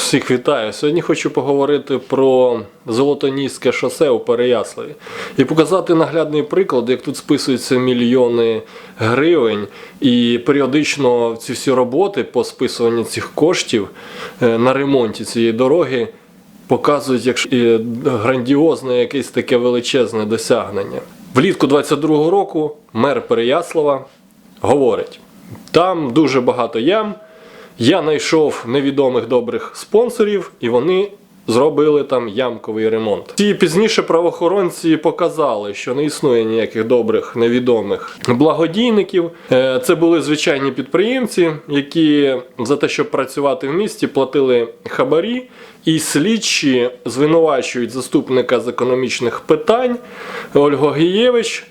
Всіх вітаю. Сьогодні хочу поговорити про Золотоніське шосе у Переяславі і показати наглядний приклад, як тут списуються мільйони гривень, і періодично ці всі роботи по списуванню цих коштів е, на ремонті цієї дороги показують як е, грандіозне якесь таке величезне досягнення. Влітку 22-го року мер Переяслава говорить: там дуже багато ям. Я знайшов невідомих добрих спонсорів, і вони зробили там ямковий ремонт. Ті пізніше правоохоронці показали, що не існує ніяких добрих невідомих благодійників. Е, Це були звичайні підприємці, які за те, щоб працювати в місті, платили хабарі. І слідчі звинувачують заступника з економічних питань Ольгу Гієвич.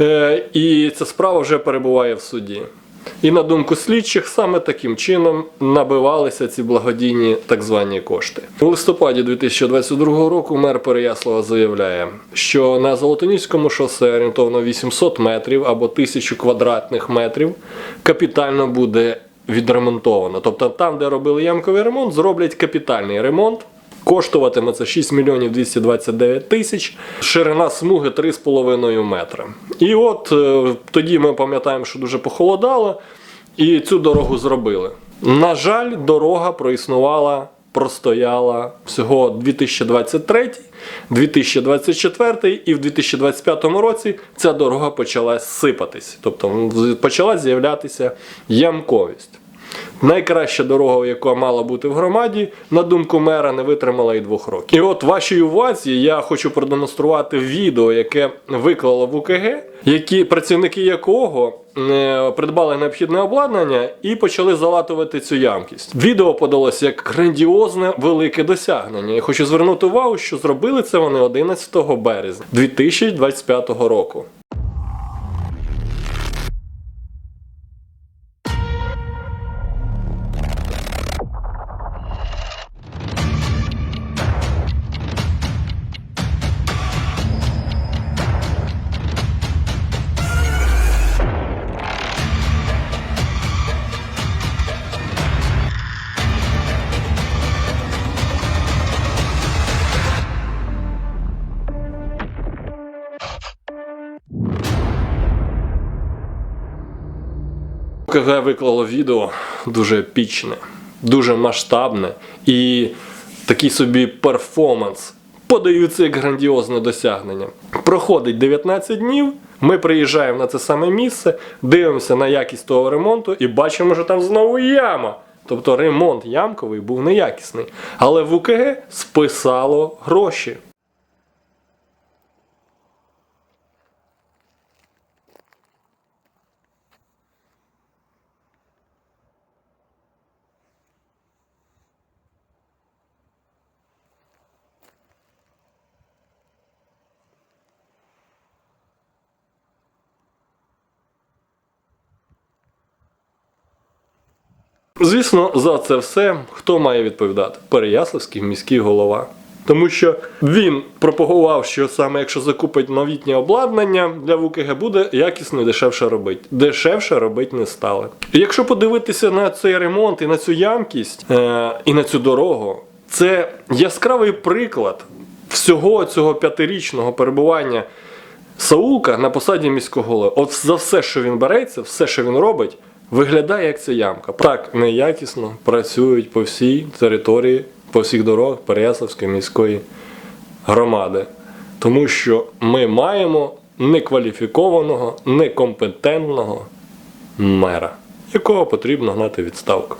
Е, І ця справа вже перебуває в суді. І на думку слідчих, саме таким чином набивалися ці благодійні так звані кошти. У листопаді 2022 року мер Переяслава заявляє, що на Золотоніському шосе орієнтовно 800 метрів або 1000 квадратних метрів капітально буде відремонтовано. Тобто там, де робили ямковий ремонт, зроблять капітальний ремонт. Коштуватиме це 6 мільйонів 229 тисяч, ширина смуги 3,5 метра. І от е, тоді ми пам'ятаємо, що дуже похолодало, і цю дорогу зробили. На жаль, дорога проіснувала, простояла всього 2023, 2024 і в 2025 році ця дорога почала сипатись. Тобто почала з'являтися ямковість. Найкраща дорога, яка мала бути в громаді, на думку мера, не витримала і двох років. І от вашій увазі я хочу продемонструвати відео, яке виклало в УКГ, які працівники якого е, придбали необхідне обладнання і почали залатувати цю ямкість. Відео подалося як грандіозне велике досягнення. Я хочу звернути увагу, що зробили це вони 11 березня 2025 року. КГ виклало відео дуже епічне, дуже масштабне і такий собі перформанс. Подаються як грандіозне досягнення. Проходить 19 днів. Ми приїжджаємо на це саме місце, дивимося на якість того ремонту і бачимо, що там знову яма. Тобто ремонт ямковий був неякісний. Але в УКГ списало гроші. Звісно, за це все хто має відповідати? Переяславський міський голова. Тому що він пропагував, що саме якщо закупить новітнє обладнання для ВУКГ, буде якісно і дешевше робити. Дешевше робити не стали. І якщо подивитися на цей ремонт і на цю ямкість е- і на цю дорогу, це яскравий приклад всього цього п'ятирічного перебування Саулка на посаді міського голови. От за все, що він береться, все, що він робить, виглядає як ця ямка. Так неякісно працюють по всій території, по всіх дорогах Переяславської міської громади. Тому що ми маємо некваліфікованого, некомпетентного мера, якого потрібно гнати відставку.